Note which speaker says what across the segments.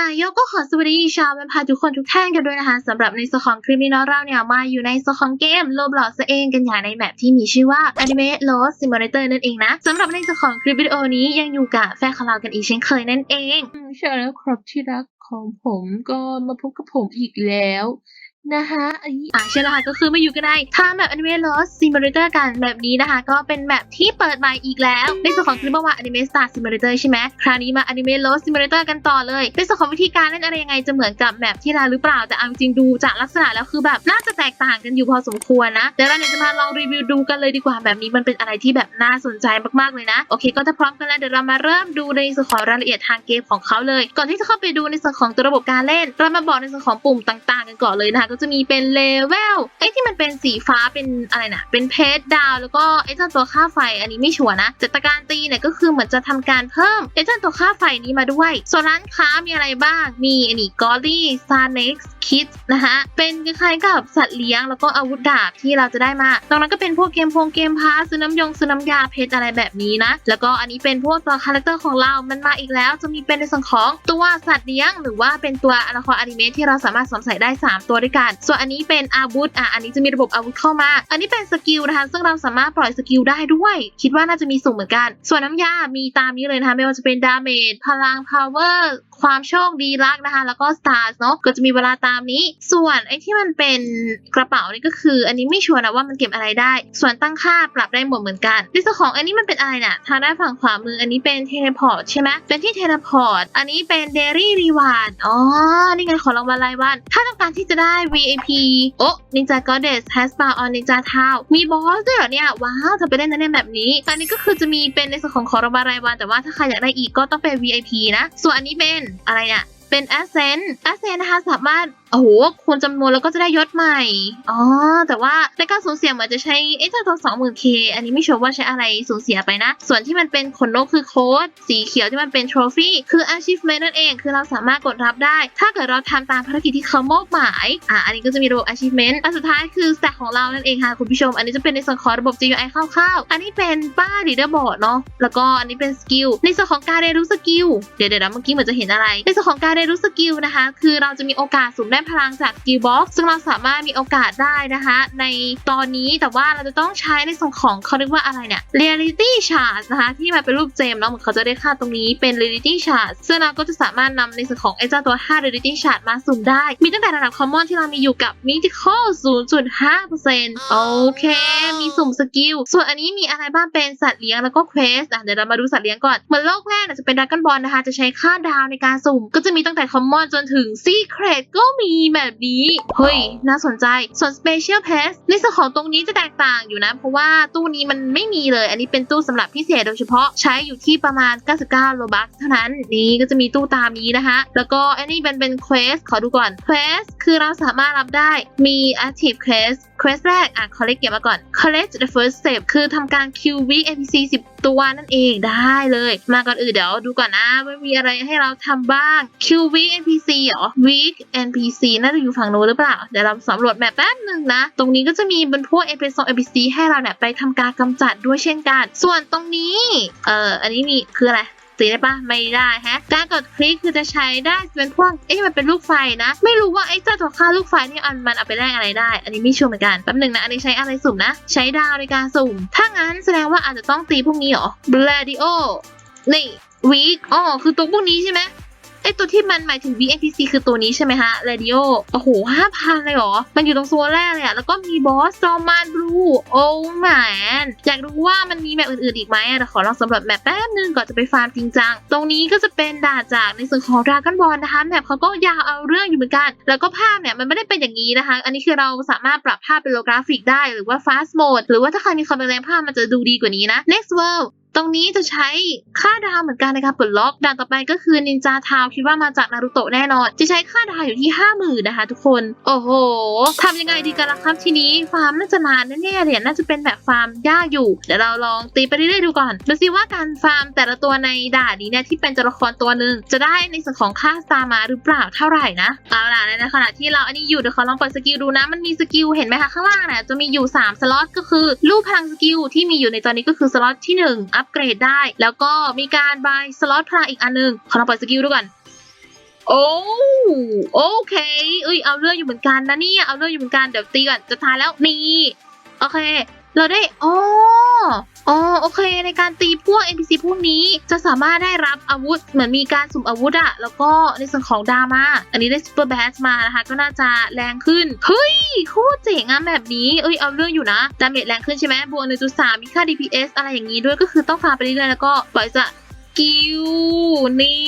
Speaker 1: อะโยก็ขอสวัสดีชาวแวมพาทุกคนทุกท่านกันด้วยนะคะสำหรับในส่วนของคลิปนี้เนาะเราเนี่ยมาอยู่ในส่วนของเกมโลบลอสเองกันอย่างในแมปที่มีชื่อว่า Anime Lost Simulator นั่นเองนะสำหรับในส่วนของคลิปวิดีโอนี้ยังอยู่กับแฟนของเรากันอีกเช่นเคยนั่นเอง
Speaker 2: อืมใช่แล้วครับที่รักของผมก็มาพบกับผมอีกแล้ว นะคะอันนี้
Speaker 1: อะใช่แล้วค่ะก็คือมาอยู่กันในทาแบบ Anime Lost Simulator กันแบบนี้นะคะ ก็เป็นแบบที่เปิดใหม่อีกแล้วในส่วนของคลิปเมื่อวาน Anime Star Simulator ใช่ไหมคราวนี้มา Anime Lost Simulator กันต่อเลยในส่วนของวิธีการเล่นอะไรยังไงจะเหมือนกับแบบที่เราหรือเปล่าแต่เอาจริงดูจากลักษณะแล้วคือแบบน่าจะแตกต่างกันอยู่พอสมควรนะเดี๋ยวเราเนี่ยจะมาลองรีวิวดูกันเลยดีกว่าแบบนี้มันเป็นอะไรที่แบบน่าสนใจมากๆเลยนะโอเค ก็ถ้าพร้อมกันแล้วเดี๋ยวเรามาเริ่มดูในส่วนของรายละเอียดทางเกมของเขาเลย ก่อนที่จะเข้าไปดูในส่วนของตัวระบบการเล่น เรามาบอกในส่วนของปุ่มต่าง ๆ กันก่อนเลยนะคะก็จะมีเป็นเลเวลไอ้ที่มันเป็นสีฟ้าเป็นอะไรนะเป็นเพชรดาวแล้วก็ไอ้เจ้าตัวค่าไฟอันนี้ไม่ชัวร์นะแต่ตการตีเนี่ยก็คือเหมือนจะทำการเพิ่มไอ้เจ้าตัวค่าไฟนี้มาด้วย ส่วนร้านค้ามีอะไรบ้าง มีอันนี้กอรี่ซานเน็กซ์คิดนะคะเป็นคล้ายๆกับสัตว์เลี้ยงแล้วก็อาวุธดาบที่เราจะได้มา ตรงนั้นก็เป็นพวกเกมพงเกมพาซื้อน้ำยงซื้อน้ำยาเพชรอะไรแบบนี้นะ แล้วก็อันนี้เป็นพวกตัวคาแรคเตอร์ของเรา มันมาอีกแล้ว จะมีเป็นในส่วนของตัวสัตว์เลี้ยง หรือว่าเป็นตัวละครอนิเมะที่เราสามารถสวมใส่ได้ 3 ตัวด้วยกันส่วนอันนี้เป็นอาวุธอะอันนี้จะมีระบบอาวุธเข้ามา อันนี้เป็นสกิลนะคะ ซึ่งเราสามารถปล่อยสกิลได้ด้วย คิดว่าน่าจะมีสูงเหมือนกัน ส่วนน้ำยา มีตามนี้เลยนะคะ ไม่ว่าจะเป็นดาเมจพลัง power ความโชคดีรักนะคะ แล้วก็ stars เนาะก็จะมีเวลาตามนี้ ส่วนไอ้ที่มันเป็นกระเป๋านี่ก็คือ อันนี้ไม่ชัวร์นะว่ามันเก็บอะไรได้ ส่วนตั้งค่าปรับได้หมดเหมือนกันในส่วนของอันนี้มันเป็นอะไรน่ะทางด้านฝั่งขวามืออันนี้เป็นเทเลพอร์ตใช่ไหมเป็นที่เทเลพอร์ตอันนี้เป็นเดลี่รีวาร์ดอ๋อนี่ไงขอลองมารายวัน ถ้าต้องการที่จะได้ VIP โอ้ Ninja Goddess has bar on Ninja Town มีบอสด้วยเหรอเนี่ย ว้าวเธอไปเล่นนะเนี่ยแบบนี้ อันนี้ก็คือจะมีเป็นในส่วนของขอรางวัลรายวัน แต่ว่าถ้าใครอยากได้อีกก็ต้องเป็น VIP นะ ส่วนอันนี้เป็นอะไรเนี่ยเป็น Ascent Ascent นะคะสามารถ โอ้โหคูณจำนวนแล้วก็จะได้ยศใหม่ อ๋อ แต่ว่าในการสูญเสียเหมือนจะใช้เอ๊ะเจ้าตัว 20,000K อันนี้ไม่ชัวร์ว่าใช้อะไรสูญเสียไปนะ ส่วนที่มันเป็นขนนกคือโค้ด สีเขียวที่มันเป็นทรฟี่ คือ achievement นั่นเอง คือเราสามารถกดรับได้ ถ้าเกิดเราทำตามภารกิจที่เขามอบหมาย อะอันนี้ก็จะมีระบบ achievement อันสุดท้ายคือ stack ของเรานั่นเองค่ะคุณผู้ชม อันนี้จะเป็นในส่วนของระบบ GUI คร่าวๆ อันนี้เป็นป้าย leaderboard เนาะ แล้วก็อันนี้เป็นสกิล ในส่วนของการเรียนรู้สกิล เดี๋ยวเดี๋ยวนะเมื่อกี้เหมือนจะเห็นอะไร ในส่วนของการเรียนรู้สกิลนะคะ คือเราจะมีโอกาสสุ่มได้พลังจากสกิลบ็อกซึ่งเราสามารถมีโอกาสได้นะคะ ในตอนนี้แต่ว่าเราจะต้องใช้ในส่วนของเขาเรียกว่าอะไรเนี่ย reality chart นะคะ ที่มันเป็นรูปเจมส์เนาะเหมือนเขาจะได้ค่าตรงนี้เป็น reality chart ซึ่งเราก็จะสามารถนำในส่วนของไอ้เจ้าตัว 5 reality chart มาสุ่มได้ มีตั้งแต่ระดับ common ที่เรามีอยู่กับ mythical 0.5%โอเค มีสุ่มสกิลส่วนอันนี้มีอะไรบ้างเป็นสัตว์เลี้ยงแล้วก็ quest อะเดี๋ยวเรามาดูสัตว์เลี้ยงก่อนเหมือนโลกแรกเนี่ยจะเป็นด r a ก o n บอลนะคะจะใช้ค่าดาวในการสุ่ม ก็จะมีตั้งแต่ common จนถึง secret ก็มีแบบนี้ เฮ้ย น่าสนใจ ส่วน special pass ในส่วนของตรงนี้จะแตกต่างอยู่นะ เพราะว่าตู้นี้มันไม่มีเลย อันนี้เป็นตู้สำหรับพิเศษโดยเฉพาะใช้อยู่ที่ประมาณ 99โลบัคเท่านั้น นี่ก็จะมีตู้ตามนี้นะคะ แล้วก็อันนี้เป็นเป็น quest ขอดูก่อน quest คือเราสามารถรับได้มี active quest quest แรกอะ collect เก็บมาก่อน collect the first step คือทำการ Q week NPC 10ตัวนั่นเองได้เลย มาก่อนอื่นเดี๋ยวดูก่อนนะว่ามีอะไรให้เราทำบ้าง Q week NPC เหรอ week NPC น่าจะอยู่ฝั่งโน้นหรือเปล่า เดี๋ยวเราสำรวจแมปแป๊บหนึ่งนะ ตรงนี้ก็จะมีเป็นพวก NPC NPC ให้เราเนี่ยไปทำการกำจัดด้วยเช่นกัน ส่วนตรงนี้ เอ่อ อันนี้มีคืออะไร สีได้ปะไม่ได้ฮะ การกดคลิกคือจะใช้ได้เป็นพวกเอ๊ะมันเป็นลูกไฟนะ ไม่รู้ว่าไอ้เจ้าตัวค่าลูกไฟนี่อันมันเอาไปแลกอะไรได้ อันนี้ไม่ชัวร์เหมือนกันแป๊บหนึ่งนะอันนี้ใช้อะไรสุ่มนะ ใช้ดาวในการสุ่ม ถ้างั้นแสดงว่าอาจจะต้องตีพวกนี้เหรอ b l a d i o นี่วีคอ๋อคือตัวพวกนี้ใช่ไหม อตัวที่มันหมายถึง VNPC คือตัวนี้ใช่ไหมฮะ Radio โอ้โหห้าพันเลยเหรอ มันอยู่ตรงโซนแรกเลยอะแล้วก็มีบอสจอมานบลูโอ้แมนอยากรู้ว่ามันมีแมปอื่นๆอีกไหมอะแต่ขอลองสำรวจแมปแป๊บนึงก่อนจะไปฟาร์มจริงจัง ตรงนี้ก็จะเป็นด่านจากในส่วนของดราก้อนบอลนะคะแมปเขาก็ยาวเอาเรื่องอยู่เหมือนกัน แล้วก็ภาพเนี่ยมันไม่ได้เป็นอย่างนี้นะคะ อันนี้คือเราสามารถปรับภาพเป็นโลกราฟิกได้หรือว่า fast mode หรือว่าถ้าใครมีความแรงภาพมันจะดูดีกว่านี้นะ next world ตรงนี้จะใช้ค่าดาวเหมือนกันนการปลดล็อกด่านต่อไปก็คือนินจาทาวคิดว่ามาจากนารูโตะแน่นอน จะใช้ค่าดาวอยู่ที่50,000นะคะทุกคน โอ้โหทำยังไงดีกันล่ะครับทีนี้ฟาร์มน่าจะนานแน่ๆเลยน่าจะเป็นแบบฟาร์มยากอยู่เดี๋ยวเราลองตีไปเรื่อยๆดูก่อนดูซิว่าการฟาร์มแต่ละตัวในด่านนี้เนี่ยที่เป็นตัวละครตัวหนึ่งจะได้ในส่วนของค่าสตาร์มาหรือเปล่าเท่าไหร่นะเอาล่ะในขณะที่เราอันนี้อยู่เดี๋ยวขอลองเปิดสกิลดูนะมันมีสกิลเห็นไหมคะข้างล่างเนี่ยจะมีอยู่3สล็อตก็คือรูปพลังสกิลที่มีอยู่ในตอนนี้ก็คือสล็อตที่หนึ่งอัปเกรดได้ แล้วก็มีการบายสล็อตพลังอีกอันหนึงขอลองเปิดสกิลดูก่อนโอ้โอเคเอ้ยเอาเรื่องอยู่เหมือนกันนะเนี่ยเอาเรื่องอยู่เหมือนกันเดี๋ยวตีก่อนจะทายแล้วนี่โอเค เราได้อ๋ออ๋อโอเค ในการตีพวก NPC พวกนี้จะสามารถได้รับอาวุธ เหมือนมีการสุ่มอาวุธอะแล้วก็ในส่วนของดามาอันนี้ได้ซูเปอร์แบสมานะคะ ก็น่าจะแรงขึ้น เฮ้ยโคตรเจ๋งอะแบบนี้ เอ้ยเอาเรื่องอยู่นะดาเมจแรงขึ้นใช่ไหมบวก1.3มีค่า DPS อะไรอย่างนี้ด้วยก็คือต้องฟาร์มไปเรื่อยๆแล้วก็ปล่อยจะ กิวนี่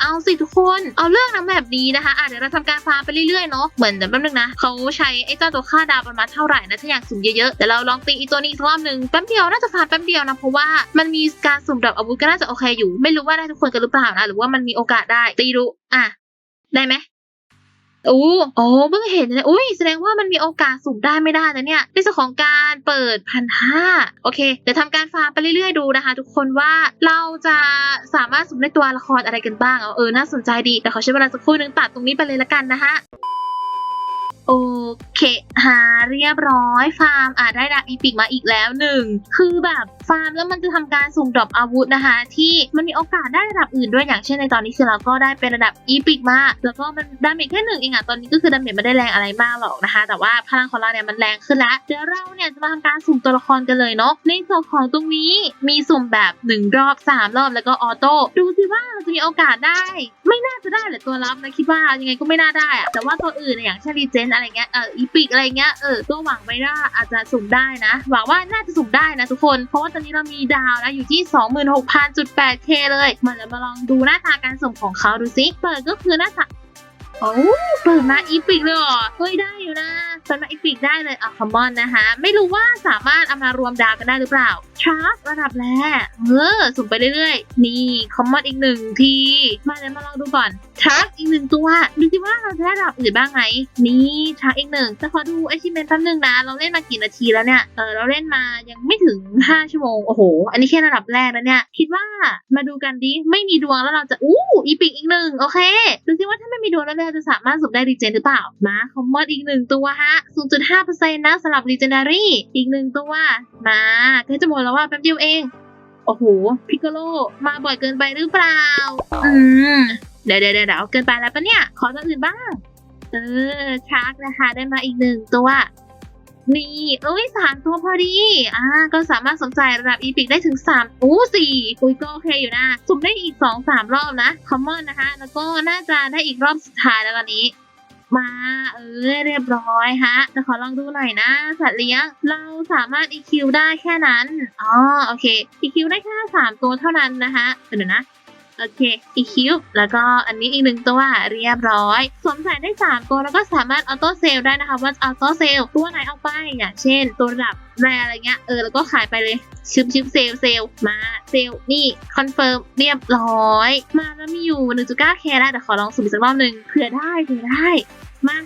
Speaker 1: เอาสิทุกคนเอาเรื่องนะแบบนี้นะคะอะเดี๋ยวเราทำการฟาร์มไปเรื่อยๆเนาะเหมือนแต่แป๊บนึงนะเขาใช้ไอ้เจ้าตัวค่าดาวประมาณเท่าไหร่นะถ้าอยากสุ่มเยอะๆเดี๋ยวเราลองตีอีตัวนี้อีกรอบนึงแป๊บเดียวน่าจะฟาร์มแป๊บเดียวนะเพราะว่ามันมีการสุ่มดับอาวุธก็น่าจะโอเคอยู่ ไม่รู้ว่าได้ทุกคนกันหรือเปล่านะหรือว่ามันมีโอกาสได้ตีดูอะได้ไหม โอ้โอ้เพิ่งเห็นเลยอุ้ยแสดงว่ามันมีโอกาสสุ่มได้ไม่ได้นะเนี่ยในส่วนของการเปิดพันห้าโอเค เดี๋ยวทำการฟาร์มไปเรื่อยๆดูนะคะ ทุกคนว่าเราจะสามารถสุ่มได้ตัวละครอะไรกันบ้างเอาเออน่าสนใจดี แต่ขอใช้เวลาสักครู่นึงตัดตรงนี้ไปเลยละกันนะคะโอเค หาเรียบร้อยฟาร์มอะได้ดาบอีพิกมาอีกแล้วหนึ่ง คือแบบ ฟาร์มแล้วมันจะทำการสุ่มดรอปอาวุธนะคะ ที่มันมีโอกาสได้ระดับอื่นด้วยอย่างเช่นในตอนนี้คือเราก็ได้เป็นระดับอีพิกมาแล้วก็มันดาเมจแค่หนึ่งเองอะตอนนี้ก็คือดาเมจไม่ได้แรงอะไรมากหรอกนะคะ แต่ว่าพลังของเราเนี่ยมันแรงขึ้นแล้วเดี๋ยวเราเนี่ยจะมาทำการสุ่มตัวละครกันเลยเนาะในส่วนของตรงนี้มีสุ่มแบบหนึ่งรอบสามรอบแล้วก็ออโต้ดูสิว่าเราจะมีโอกาสได้ ไม่น่าจะได้แหละตัวรับนะคิดว่ายังไงก็ไม่น่าได้อะแต่ว่าตัวอื่นเนี่ยอย่างเช่นรีเจนอะไรเงี้ยเอออีพิกอะไรเงี้ยเออก็หวังไว้ว่าอาจจะสุ่มได้นะ หวังว่าน่าจะสุ่มได้นะทุกคนเพราะว่าตอนนี้เรามีดาวนะอยู่ที่ 26,000.8k เลยมาแล้วมาลองดูหน้าตาการสุ่มของเขาดูสิเปิดก็คือหน้าตาโอ้เปิดมาอีพิกเลยเหรอเฮ้ยได้อยู่นะเปิดมาอีพิกได้เลยอะคอมมอนนะคะ ไม่รู้ว่าสามารถเอามารวมดาวกันได้หรือเปล่าชาร์จระดับแรกเออสุ่มไปเรื่อยๆ นี่คอมมอนอีกหนึ่งที มาเดี๋ยวมาลองดูก่อน ชาร์จอีกหนึ่งตัวดูสิว่าเราจะได้ระดับอื่นบ้างไหมนี่ชาร์จอีกหนึ่งแต่ขอดูไอชิเมนแป๊บนึงนะ เราเล่นมากี่นาทีแล้วเนี่ย เออเราเล่นมายังไม่ถึง 5 ชั่วโมง โอ้โห อันนี้แค่ระดับแรกแล้วเนี่ย คิดว่ามาดูกันดิ ไม่มีดวงแล้วเราจะ อู้อีปิกอีกหนึ่งโอเค ดูสิว่าถ้าไม่มีดวงแล้วเราจะสามารถสุ่มได้รีเจนหรือเปล่า มาคอมมอนอีกหนึ่งตัวฮะ 0.5%นะสำหรับรีเจนดารี่อีกหนึ่งตัว มาใกล้จะหมดแล้วว่าแป๊บเดียวเอง โอ้โห พิกโกโลมาบ่อยเกินไปหรือเปล่า อืม ดี๋ยวเดี๋ยวเดี๋ยวเกินไปแล้วปะเนี่ย ขอตัวอื่นบ้าง เออชาร์กนะคะ ได้มาอีกหนึ่งตัว นี่เอ้ยสามตัวพอดี อ่า ก็สามารถสนใจระดับอีพิกได้ถึงสามอู้สี่อุ้ยก็โอเคอยู่นะสุ่มได้อีกสองสามรอบนะ คอมมอนนะคะ แล้วก็น่าจะได้อีกรอบสุดท้ายแล้วตอนนี้มาเออเรียบร้อยฮะจะขอลองดูหน่อยนะ สัตว์เลี้ยง เราสามารถ EQ ได้แค่นั้น อ๋อ โอเค EQ ได้แค่สามตัวเท่านั้นนะคะเดี๋ยวนะ โอเค EQ แล้วก็อันนี้อีกหนึ่งตัวเรียบร้อยสวมใส่ได้3ตัวแล้วก็สามารถออโต้เซลได้นะคะว่าออโต้เซลตัวไหนเอาไปอย่างเช่น ตัวระดับแรอะไรเงี้ยเออแล้วก็ขายไปเลยชึบชึบเซลเซลมาเซลนี่คอนเฟิร์มเรียบร้อย มาแล้วมีอยู่ 1.9k แล้วเดี๋ยวขอลองสุ่มอีกสักรอบหนึ่งเผื่อได้เผื่อได้มา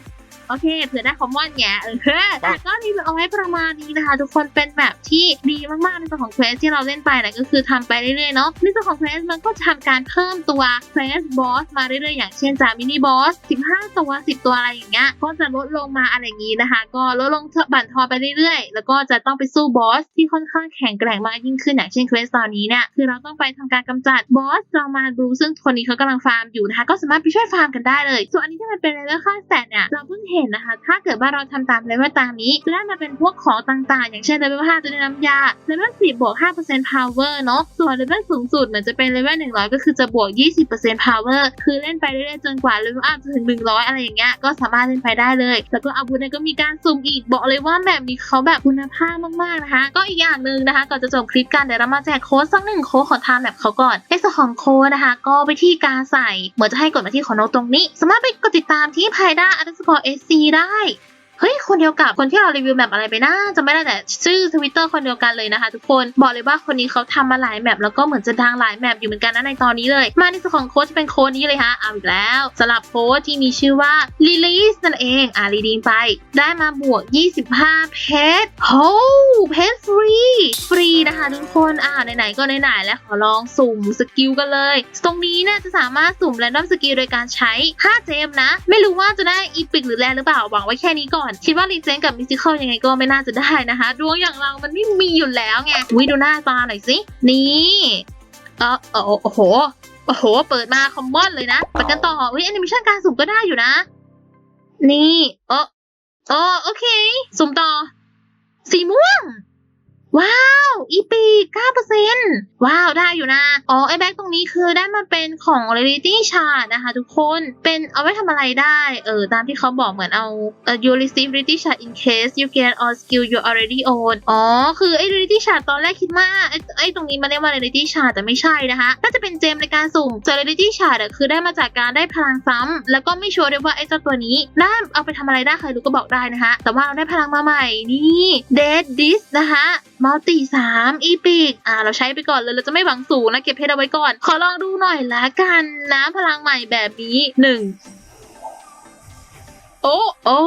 Speaker 1: โอเคเผื่อได้คอมมอนแง่เออแต่ก็รีวิวเอาไว้ประมาณนี้นะคะ ทุกคนเป็นแบบที่ดีมากๆในส่วนของเควสที่เราเล่นไปนะก็คือทำไปเรื่อยๆเนาะในส่วนของเควสมันก็ทำการเพิ่มตัวเควสบอสมาเรื่อยๆอย่างเช่นจากมินิบอส15 ตัว 10 ตัวอะไรอย่างเงี้ยก็จะลดลงมาอะไรอย่างงี้นะคะ ก็ลดลงบั่นทอนไปเรื่อยๆ แล้วก็จะต้องไปสู้บอสที่ค่อนข้างแข็งแกร่งมากยิ่งขึ้นอย่างเช่นเควสตอนนี้เนี่ยคือเราต้องไปทำการกำจัดบอสเรามาดูซึ่งคนนี้เขากำลังฟาร์มอยู่นะคะก็สามารถไปช่วยฟาร์มกันได้เลย ส่วนอันนี้ที่มันเป็นเลเวลค่าสแตทเนี่ยเราเพิ่งเห็นนะคะ ถ้าเกิดว่าเราทำตามเลเวลตามนี้จะได้มาเป็นพวกของต่างๆ อย่างเช่นเลเวล5จะได้น้ำยาเลเวล10บวก5% power เนาะส่วนเลเวลสูงสุดเหมือนจะเป็นเลเวล100ก็คือจะบวก20% power คือเล่นไปเรื่อยๆจนกว่าเลเวลอัพจะถึง100อะไรอย่างเงี้ยก็สามารถเล่นไปได้เลย แล้วก็อาวุธเนี่ยก็มีการสุ่มอีกบอกเลยว่าแบบนี้เขาแบบคุณภาพมากๆนะคะ ก็อีกอย่างหนึ่งนะคะก่อนจะจบคลิปกันเดี๋ยวเรามาแจกโค้ดสักหนึ่งโค้ดของทามแบบเขาก่อนในส่วนของโค้ดนะคะ ก็ไปที่การใส่เหมือนจะให้กดมาที่ของโน้ตตรงนี้ สามารถไปกดติดตามที่ไพด้าอันดับสกอร์เอซีได้ เฮ้ย คนเดียวกับคนที่เรารีวิวแมปอะไรไปนะจะไม่ได้แต่ชื่อทวิตเตอร์คนเดียวกันเลยนะคะทุกคนบอกเลยว่าคนนี้เขาทำมาหลายแมปแล้วก็เหมือนจะดังหลายแมปอยู่เหมือนกันนะในตอนนี้เลย มาในส่วนของโค้ดจะเป็นโค้ดนี้เลยฮะเอาอีกแล้วสำหรับโค้ดที่มีชื่อว่า release นั่นเองอ่ารีดีมไป ได้มาบวก 25 เพชรโอ้เพชรฟรีฟรีนะคะทุกคนอ่าไหนๆก็ไหนๆแล้วขอลองสุ่มสกิลกันเลย ตรงนี้เนี่ยจะสามารถสุ่มแรนดอมสกิลโดยการใช้5เจมนะ ไม่รู้ว่าจะได้อีพิกหรือแรนหรือเปล่าหวังไว้แค่นี้ก่อนคิดว่ารีเจนกับมิสติคอลยังไงก็ไม่น่าจะได้นะคะ ดวงอย่างเรามันไม่มีอยู่แล้วไงวิดูหน้าตาหน่อยสิ นี่เออเออโอ้โห โอ้โห เปิดมาคอมมอนเลยนะไปกันต่อเฮ้ยแอนิเมชันการสุ่มก็ได้อยู่นะ นี่เออเออโอเค สุ่มต่อ สีม่วง ว้าว อีปีเก้าเปอร์เซ็นว้าว ได้อยู่นะ อ๋อ ไอแบ็กตรงนี้คือได้มาเป็นของ Reality Chart นะคะทุกคน เป็นเอาไว้ทำอะไรได้ เออ ตามที่เขาบอกเหมือนเอาเออ you receive Reality Chart in case you get all skill you already own อ๋อ คือไอ Reality Chart ตอนแรกคิดว่าไอไอตรงนี้มันเรียกว่า Reality Chart แต่ไม่ใช่นะคะ น่าจะเป็นเจมในการสุ่มแต่ Reality Chart คือได้มาจากการได้พลังซ้ำแล้วก็ไม่ชัวร์ด้วยว่าไอเจ้าตัวนี้ได้เอาไปทำอะไรได้ใครรู้ก็บอกได้นะคะ แต่ว่าเราได้พลังมาใหม่นี่ Dead Dis นะคะมัลติสามอีพิกอ่าเราใช้ไปก่อนเลย เราจะไม่หวังสูงนะ เก็บเพชรเอาไว้ก่อน ขอลองดูหน่อยละกันนะพลังใหม่แบบนี้หนึ่ง โอ้โอ้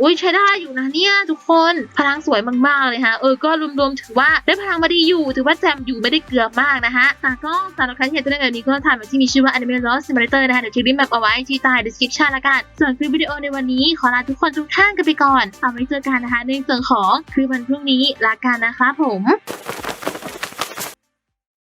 Speaker 1: อุ้ยใช้ได้อยู่นะเนี่ยทุกคนพลังสวยมากๆเลยฮะเออก็รวมๆถือว่าได้พลังมาดีอยู่ถือว่าแจมอยู่ไม่ได้เกลือมากนะคะแต่ก็สำหรับใครที่อยากจะเล่นแบบนี้ก็ทำแบบที่มีชื่อว่า Anime Lost Simulator นะคะเดี๋ยวทิ้งลิงก์แบบเอาไว้ที่ใต้ description ละกัน ส่วนคลิปวิดีโอในวันนี้ขอลาทุกคนทุกท่านกันไปก่อนเอาไว้เจอกันนะคะในส่วนของคลิปวันพรุ่งนี้ละกันนะคะผม